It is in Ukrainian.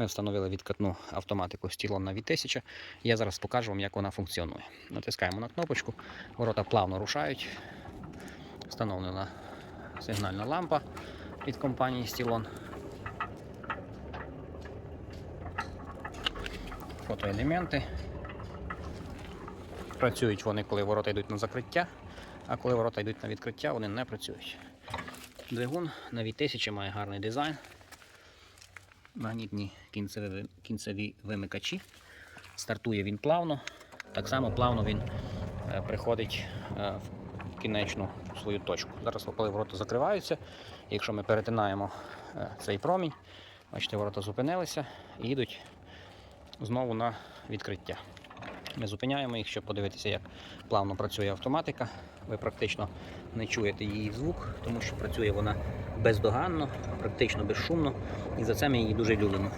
Ми встановили відкатну автоматику стілон на 1000. Я зараз покажу вам, як вона функціонує. Натискаємо на кнопочку, ворота плавно рушають. Встановлена сигнальна лампа від компанії Стілон. Фотоелементи. Працюють вони, коли ворота йдуть на закриття, а коли ворота йдуть на відкриття, вони не працюють. Двигун на 1000 має гарний дизайн. Магнітні кінцеві, кінцеві вимикачі. Стартує він плавно. Так само плавно він е, приходить е, в кінечну свою точку. Зараз, коли ворота закриваються, якщо ми перетинаємо е, цей промінь, бачите, ворота зупинилися і їдуть знову на відкриття. Ми зупиняємо їх, щоб подивитися, як плавно працює автоматика. Ви практично не чуєте її звук, тому що працює вона бездоганно, практично безшумно, і за це ми її дуже любимо.